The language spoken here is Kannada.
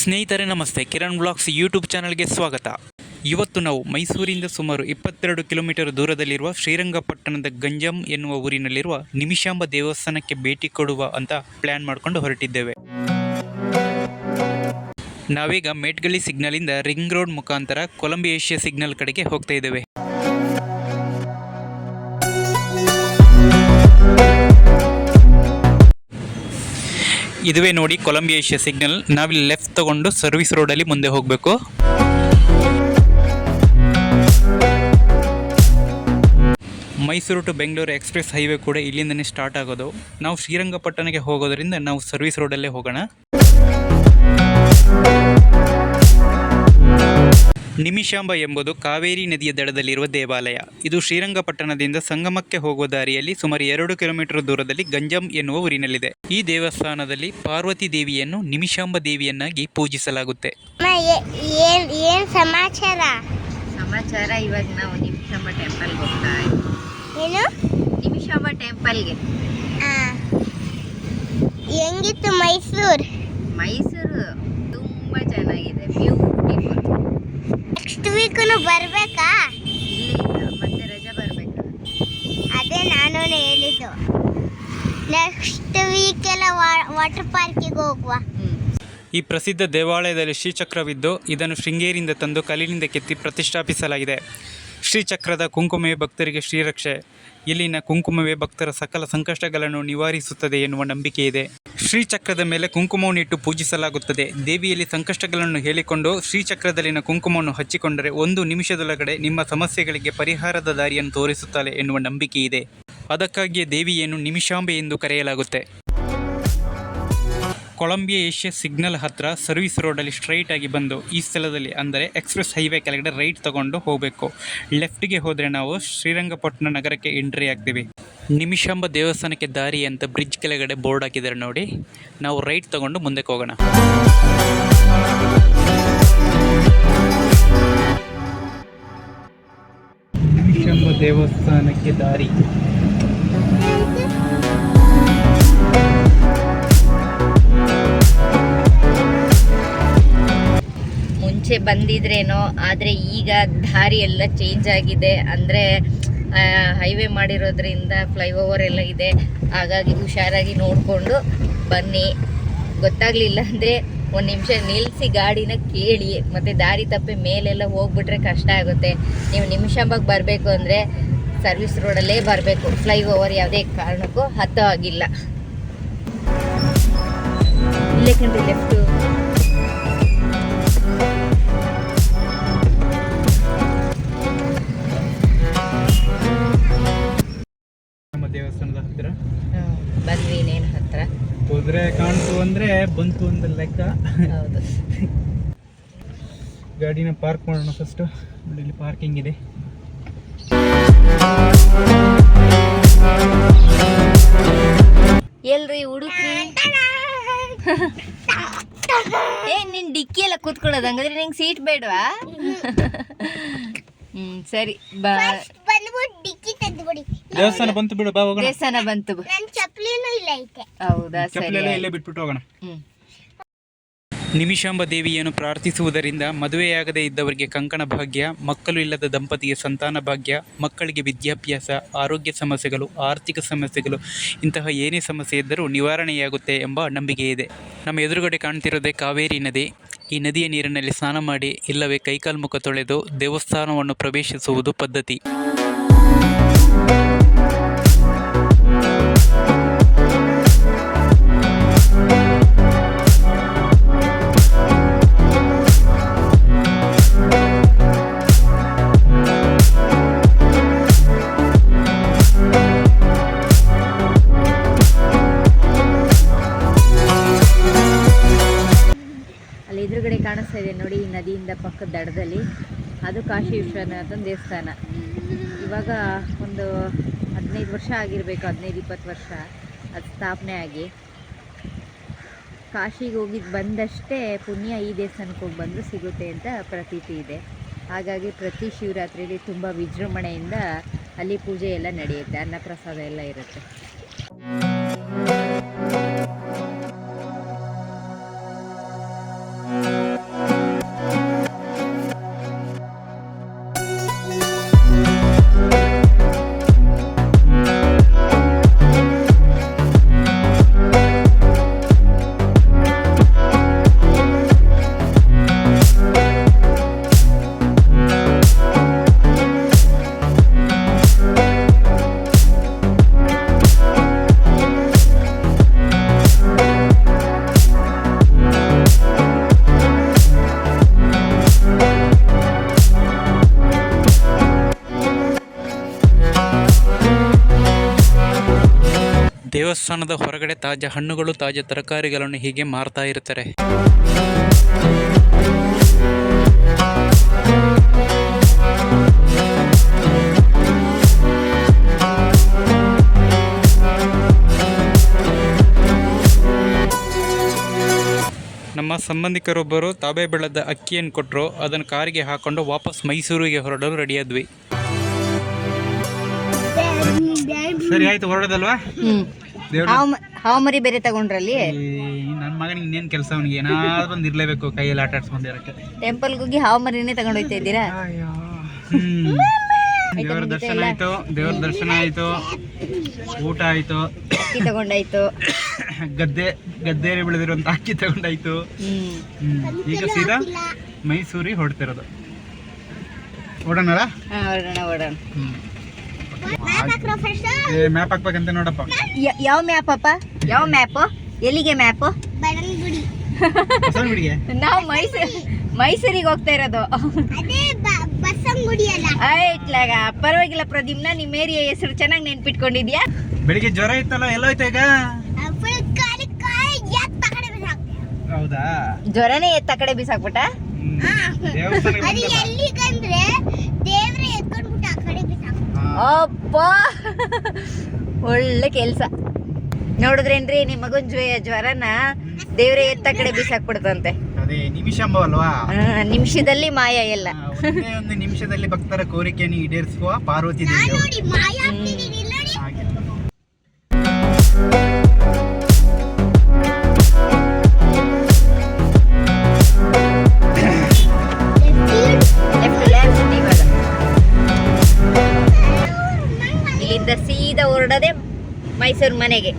ಸ್ನೇಹಿತರೆ, ನಮಸ್ತೆ. ಕಿರಣ್ ಬ್ಲಾಗ್ಸ್ ಯೂಟ್ಯೂಬ್ ಚಾನಲ್ಗೆ ಸ್ವಾಗತ. ಇವತ್ತು ನಾವು ಮೈಸೂರಿಂದ ಸುಮಾರು ಇಪ್ಪತ್ತೆರಡು ಕಿಲೋಮೀಟರ್ ದೂರದಲ್ಲಿರುವ ಶ್ರೀರಂಗಪಟ್ಟಣದ ಗಂಜಂ ಎನ್ನುವ ಊರಿನಲ್ಲಿರುವ ನಿಮಿಷಾಂಬ ದೇವಸ್ಥಾನಕ್ಕೆ ಭೇಟಿ ಕೊಡುವ ಅಂತ ಪ್ಲ್ಯಾನ್ ಮಾಡಿಕೊಂಡು ಹೊರಟಿದ್ದೇವೆ. ನಾವೀಗ ಮೇಟ್ಗಳಿ ಸಿಗ್ನಲಿಂದ ರಿಂಗ್ ರೋಡ್ ಮುಖಾಂತರ ಕೊಲಂಬಿಯೇಷ್ಯಾ ಸಿಗ್ನಲ್ ಕಡೆಗೆ ಹೋಗ್ತಾ ಇದ್ದೇವೆ. ಇದುವೇ ನೋಡಿ ಕೊಲಂಬಿಯಾ ಏಷ್ಯಾ ಸಿಗ್ನಲ್ ನಾವಿಲ್ಲಿ ಲೆಫ್ಟ್ ತಗೊಂಡು ಸರ್ವಿಸ್ ರೋಡಲ್ಲಿ ಮುಂದೆ ಹೋಗಬೇಕು. Mysuru to Bengaluru express highway ಕೂಡ ಇಲ್ಲಿಂದನೇ ಸ್ಟಾರ್ಟ್ ಆಗೋದು. ನಾವು ಶ್ರೀರಂಗಪಟ್ಟಣಕ್ಕೆ ಹೋಗೋದರಿಂದ ನಾವು ಸರ್ವಿಸ್ ರೋಡಲ್ಲೇ ಹೋಗೋಣ. ನಿಮಿಷಾಂಬ ಎಂಬುದು ಕಾವೇರಿ ನದಿಯ ದಡದಲ್ಲಿರುವ ದೇವಾಲಯ. ಇದು ಶ್ರೀರಂಗಪಟ್ಟಣದಿಂದ ಸಂಗಮಕ್ಕೆ ಹೋಗುವ ದಾರಿಯಲ್ಲಿ ಸುಮಾರು ಎರಡು ಕಿಲೋಮೀಟರ್ ದೂರದಲ್ಲಿ ಗಂಜಂ ಎನ್ನುವ ಊರಿನಲ್ಲಿದೆ. ಈ ದೇವಸ್ಥಾನದಲ್ಲಿ ಪಾರ್ವತಿ ದೇವಿಯನ್ನು ನಿಮಿಷಾಂಬ ದೇವಿಯನ್ನಾಗಿ ಪೂಜಿಸಲಾಗುತ್ತೆ. ಏನ್ ಏನ್ ಸಮಾಚಾರ? ಸಮಾಚಾರ ಇವಾಗ ನಾವು ನಿಮಿಷಾಂಬ ಟೆಂಪಲ್ಗೆ ಹೋಗ್ತಾ ಇದ್ದೀವಿ ಏನು? ನಿಮಿಷಾಂಬ ಟೆಂಪಲ್ಗೆ ಆ. ಹೆಂಗಿತ್ತು ಮೈಸೂರ್? ಮೈಸೂರು ತುಂಬ ಚೆನ್ನಾಗಿದೆ ಬ್ಯೂಟಿಫುಲ್ ನೆಕ್ಸ್ಟ್ ವೀಕನು ಬರಬೇಕಾ? ಮತ್ತೆ ರಜೆ ಬರಬೇಕಾ. ಅದೇ ನಾನು ಹೇಳಿದ್ದು. ನೆಕ್ಸ್ಟ್ ವೀಕ್ ಎಲ್ಲ ವಾಟರ್ ಪಾರ್ಕಿಗೆ ಹೋಗುವ. ಈ ಪ್ರಸಿದ್ಧ ದೇವಾಲಯದಲ್ಲಿ ಶ್ರೀಚಕ್ರವಿದ್ದು ಇದನ್ನು ಶೃಂಗೇರಿಯಿಂದ ತಂದು ಕಲ್ಲಿನಿಂದ ಕೆತ್ತಿ ಪ್ರತಿಷ್ಠಾಪಿಸಲಾಗಿದೆ. ಶ್ರೀಚಕ್ರದ ಕುಂಕುಮವೇ ಭಕ್ತರಿಗೆ ಶ್ರೀರಕ್ಷೆ. ಇಲ್ಲಿನ ಕುಂಕುಮವೇ ಭಕ್ತರ ಸಕಲ ಸಂಕಷ್ಟಗಳನ್ನು ನಿವಾರಿಸುತ್ತದೆ ಎನ್ನುವ ನಂಬಿಕೆ ಇದೆ ಶ್ರೀಚಕ್ರದ ಮೇಲೆ ಕುಂಕುಮವನ್ನು ಇಟ್ಟು ಪೂಜಿಸಲಾಗುತ್ತದೆ. ದೇವಿಯಲ್ಲಿ ಸಂಕಷ್ಟಗಳನ್ನು ಹೇಳಿಕೊಂಡು ಶ್ರೀಚಕ್ರದಲ್ಲಿನ ಕುಂಕುಮವನ್ನು ಹಚ್ಚಿಕೊಂಡರೆ ಒಂದು ನಿಮಿಷದೊಳಗಡೆ ನಿಮ್ಮ ಸಮಸ್ಯೆಗಳಿಗೆ ಪರಿಹಾರದ ದಾರಿಯನ್ನು ತೋರಿಸುತ್ತಾಳೆ ಎನ್ನುವ ನಂಬಿಕೆ ಇದೆ ಅದಕ್ಕಾಗಿಯೇ ದೇವಿಯನ್ನು ನಿಮಿಷಾಂಬೆ ಎಂದು ಕರೆಯಲಾಗುತ್ತೆ. ಕೊಲಂಬಿಯಾ ಏಷ್ಯಾ ಸಿಗ್ನಲ್ ಹತ್ರ ಸರ್ವಿಸ್ ರೋಡಲ್ಲಿ ಸ್ಟ್ರೈಟ್ ಆಗಿ ಬಂದು ಈ ಸ್ಥಳದಲ್ಲಿ ಅಂದರೆ ಎಕ್ಸ್ಪ್ರೆಸ್ ಹೈವೇ ಕೆಳಗಡೆ ರೈಟ್ ತಗೊಂಡು ಹೋಗಬೇಕು. ಲೆಫ್ಟ್ಗೆ ಹೋದರೆ ನಾವು ಶ್ರೀರಂಗಪಟ್ಟಣ ನಗರಕ್ಕೆ ಎಂಟ್ರಿ ಆಗ್ತೀವಿ. ನಿಮಿಷಾಂಬ ದೇವಸ್ಥಾನಕ್ಕೆ ದಾರಿ ಅಂತ ಬ್ರಿಡ್ಜ್ ಕೆಳಗಡೆ ಬೋರ್ಡ್ ಹಾಕಿದ್ದಾರೆ ನೋಡಿ. ನಾವು ರೈಟ್ ತಗೊಂಡು ಮುಂದಕ್ಕೆ ಹೋಗೋಣ. ನಿಮಿಷಾಂಬ ದೇವಸ್ಥಾನಕ್ಕೆ ದಾರಿ. ಬಂದಿದ್ರೇನೋ, ಆದರೆ ಈಗ ದಾರಿ ಎಲ್ಲ ಚೇಂಜ್ ಆಗಿದೆ. ಅಂದರೆ ಹೈವೇ ಮಾಡಿರೋದ್ರಿಂದ ಫ್ಲೈಓವರ್ ಎಲ್ಲ ಇದೆ. ಹಾಗಾಗಿ ಹುಷಾರಾಗಿ ನೋಡಿಕೊಂಡು ಬನ್ನಿ. ಗೊತ್ತಾಗಲಿಲ್ಲ ಅಂದರೆ ಒಂದು ನಿಮಿಷ ನಿಲ್ಲಿಸಿ ಗಾಡಿನ ಕೇಳಿ. ಮತ್ತು ದಾರಿ ತಪ್ಪಿ ಮೇಲೆಲ್ಲ ಹೋಗ್ಬಿಟ್ರೆ ಕಷ್ಟ ಆಗುತ್ತೆ. ನೀವು ನಿಮಿಷಂಬಾಗಿ ಬರಬೇಕು ಅಂದರೆ ಸರ್ವಿಸ್ ರೋಡಲ್ಲೇ ಬರಬೇಕು. ಫ್ಲೈಓವರ್ ಯಾವುದೇ ಕಾರಣಕ್ಕೂ ಹತ್ತೋ ಆಗಿಲ್ಲ ಇಲ್ಲೇ ಕಂಡು ಲೆಫ್ಟು ನಮ್ಮ ದೇವಸ್ಥಾನದ ಹತ್ತಿರ? ಬಂದ್ವಿ ಇನ್ನೇನು ಹತ್ತಿರ ಹೋದ್ರೆ ಕಾಣ್ತು ಅಂದ್ರೆ ಬಂತು ಅಂತ ಲೆಕ್ಕ? ಹೌದು. ಗಾಡಿನ ಪಾರ್ಕ್ ಮಾಡೋಣ ಫಸ್ಟ್ ನೋಡಿ ಇಲ್ಲಿ ಪಾರ್ಕಿಂಗ್ ಇದೆ. ಎಲ್ರಿ ಹುಡುಕ್ರಿ ಏ ನಿನ್ ಡಿಕ್ಕಿ ಎಲ್ಲ ಕೂತ್ಕೊಳ್ಳೋದು ಹಂಗಾದ್ರೆ ನಿಂಗೆ ಸೀಟ್ ಬೇಡವಾ? ಹ್ಮ್ ಸರಿ ಬಾ. ಬಂದ್ಬಿಟ್ಟು ಡಿಕ್ಕಿ ತೆಗೆದ್ಬಿಡಿ. ದೇವಸ್ಥಾನ ಬಂತು ಬಿಡು ಬಾ ಹೋಗೋಣ. ದೇವಸ್ಥಾನ ಬಂತು ನನ್ನ ಚಪ್ಲಿನೂ ಇಲ್ಲ ಐತೆ. ಹೌದಾ ಸರಿ ಚಪ್ಪಲೆಲ್ಲ ಇಲ್ಲೇ ಬಿಟ್ಬಿಟ್ಟು ಹೋಗೋಣ. ಹ್ಮ್. ನಿಮಿಷಾಂಬ ದೇವಿಯನ್ನು ಪ್ರಾರ್ಥಿಸುವುದರಿಂದ ಮದುವೆಯಾಗದೇ ಇದ್ದವರಿಗೆ ಕಂಕಣ ಭಾಗ್ಯ ಮಕ್ಕಳು ಇಲ್ಲದ ದಂಪತಿಗೆ ಸಂತಾನ ಭಾಗ್ಯ ಮಕ್ಕಳಿಗೆ ವಿದ್ಯಾಭ್ಯಾಸ ಆರೋಗ್ಯ ಸಮಸ್ಯೆಗಳು ಆರ್ಥಿಕ ಸಮಸ್ಯೆಗಳು ಇಂತಹ ಏನೇ ಸಮಸ್ಯೆ ಇದ್ದರೂ ನಿವಾರಣೆಯಾಗುತ್ತೆ ಎಂಬ ನಂಬಿಕೆ ಇದೆ. ನಮ್ಮ ಎದುರುಗಡೆ ಕಾಣ್ತಿರೋದೇ ಕಾವೇರಿ ನದಿ. ಈ ನದಿಯ ನೀರಿನಲ್ಲಿ ಸ್ನಾನ ಮಾಡಿ ಇಲ್ಲವೇ ಕೈಕಾಲು ಮುಖ ತೊಳೆದು ದೇವಸ್ಥಾನವನ್ನು ಪ್ರವೇಶಿಸುವುದು ಪದ್ಧತಿ. ಈ ನದಿಯಿಂದ ಪಕ್ಕದ ದಡದಲ್ಲಿ. ಅದು ಕಾಶಿ ವಿಶ್ವನಾಥ ದೇವಸ್ಥಾನ. ಇವಾಗ ಒಂದು ಹದಿನೈದು ವರ್ಷ ಆಗಿರಬೇಕು, ಹದಿನೈದು, ಇಪ್ಪತ್ತು ವರ್ಷ ಅದು ಸ್ಥಾಪನೆ ಆಗಿ. ಕಾಶಿಗೆ ಹೋಗಿ ಬಂದಷ್ಟೇ ಪುಣ್ಯ ಈ ದೇವಸ್ಥಾನಕ್ಕೆ ಹೋಗಿ ಬಂದು ಸಿಗುತ್ತೆ ಅಂತ ಪ್ರತೀತಿ ಇದೆ. ಹಾಗಾಗಿ ಪ್ರತಿ ಶಿವರಾತ್ರಿಯಲ್ಲಿ ತುಂಬ ವಿಜೃಂಭಣೆಯಿಂದ ಅಲ್ಲಿ ಪೂಜೆ ಎಲ್ಲ ನಡೆಯುತ್ತೆ, ಅನ್ನಪ್ರಸಾದ ಎಲ್ಲ ಇರುತ್ತೆ. ದೇವಸ್ಥಾನದ ಹೊರಗಡೆ ತಾಜಾ ಹಣ್ಣುಗಳು ತಾಜಾ ತರಕಾರಿಗಳನ್ನು ಹೀಗೆ ಮಾರ್ತಾ ಇರ್ತಾರೆ. ನಮ್ಮ ಸಂಬಂಧಿಕರೊಬ್ಬರು ತಾಬೆ ಬೆಳೆದ ಅಕ್ಕಿಯನ್ನು ಕೊಟ್ಟರು ಅದನ್ನು ಕಾರಿಗೆ ಹಾಕೊಂಡು ವಾಪಸ್ ಮೈಸೂರಿಗೆ ಹೊರಡಲು ರೆಡಿಯಾದ್ವಿ. ಸರಿ ಆಯ್ತು ಹೊರಡೋದಲ್ವಾ? ಹಾವು ಮರಿ ಬೇರೆ ತಗೊಂಡ್ರಲ್ಲಿ? ನನ್ನ ಮಗನಿಗೆ ಇನ್ನೇನು ಕೆಲಸ ಅವನಿಗೆ? ಏನಾದ್ರು ಒಂದು ಇರಲೇಬೇಕು ಕೈಯಲ್ಲಿ ಆಟ ಆಡ್ಸ್ಕೊಂಡಿರಕ್ಕೆ ಟೆಂಪಲ್ಗೆ ಹೋಗಿ ಹಾವು ಮರಿನೇ ತಗೊಂಡೋಗ್ತಾ ಇದ್ದೀರಾ? ದೇವರ ದರ್ಶನ ಆಯ್ತು ದೇವರ ದರ್ಶನ ಆಯ್ತು. ಊಟ ಆಯ್ತು. ಅಕ್ಕಿ ತಗೊಂಡಾಯ್ತು. ಗದ್ದೆ ಗದ್ದೆಯಲ್ಲಿ ಬೆಳೆದಿರುವಂತ ಅಕ್ಕಿ ತಗೊಂಡಾಯ್ತು. ಈಗ ಸೀದಾ ಮೈಸೂರಿಗೆ ಹೊಡ್ತಿರೋದು ಓಡೋಣ ಓಡೋಣ ಓಡೋಣ ಏ ಮ್ಯಾಪ್ ಹಾಕ್ಬೇಕಂತ ನೋಡಪ್ಪ. ಯಾವ ಮ್ಯಾಪ್ ಅಪ್ಪ? ಯಾವ ಮ್ಯಾಪ್? ಎಲ್ಲಿಗೆ ಮ್ಯಾಪು? ಬಡನ್ಗುಡಿ ಬಸವನಗುಡಿಗೆ ನಾವು ಮೈಸೂರು ಮೈಸೂರಿಗೆ ಹೋಗ್ತಾ ಇರೋದು. ಅದೇ ಬ- ಬಸಂಗುಡಿ ಅಲ್ಲ. ಆಯ್ತ್ಲಾಗ ಪರವಾಗಿಲ್ಲ ಪ್ರದೀಮ್ನ ನಿಮ್ಮ ಏರಿಯಾ ಹೆಸರು ಚೆನ್ನಾಗಿ ನೆನ್ಪಿಟ್ಕೊಂಡಿದ್ಯಾ? ಬೆಳಿಗ್ಗೆ ಜ್ವರ ಇತ್ತಲ್ಲ ಎಲ್ಲೋಯ್ತು ಈಗ. ಹೌದಾ? ಜ್ವರನೇ ಎತ್ತ ಕಡೆ ಬಿಸಾಕ್ಬಿಟ್ಟ. ಅದು? ಎಲ್ಲಿಗಂದ್ರೆ ದೇವ್ರ ಅಪ್ಪ ಒಳ್ಳೆ ಕೆಲ್ಸ. ನೋಡಿದ್ರೇನ್ರಿ ನಿಮ್ಮ ಮಗನ್ ಜ್ವಯ ಜ್ವರನ ದೇವ್ರೆ ಎತ್ತ ಕಡೆ ಬಿಸಾಕ್ಬಿಡ್ತಂತೆ. ಅದೇ ನಿಮಿಷಂಬ ಅಲ್ವಾ ನಿಮಿಷದಲ್ಲಿ ಮಾಯ ಎಲ್ಲ. ಒಂದೇ ಒಂದು ನಿಮಿಷದಲ್ಲಿ ಭಕ್ತರ ಕೋರಿಕೆಯನ್ನು ಈಡೇರಿಸುವ ಪಾರ್ವತಿ ದೇವಿ ಮೈಸೂರು ಮನೆಗೆ.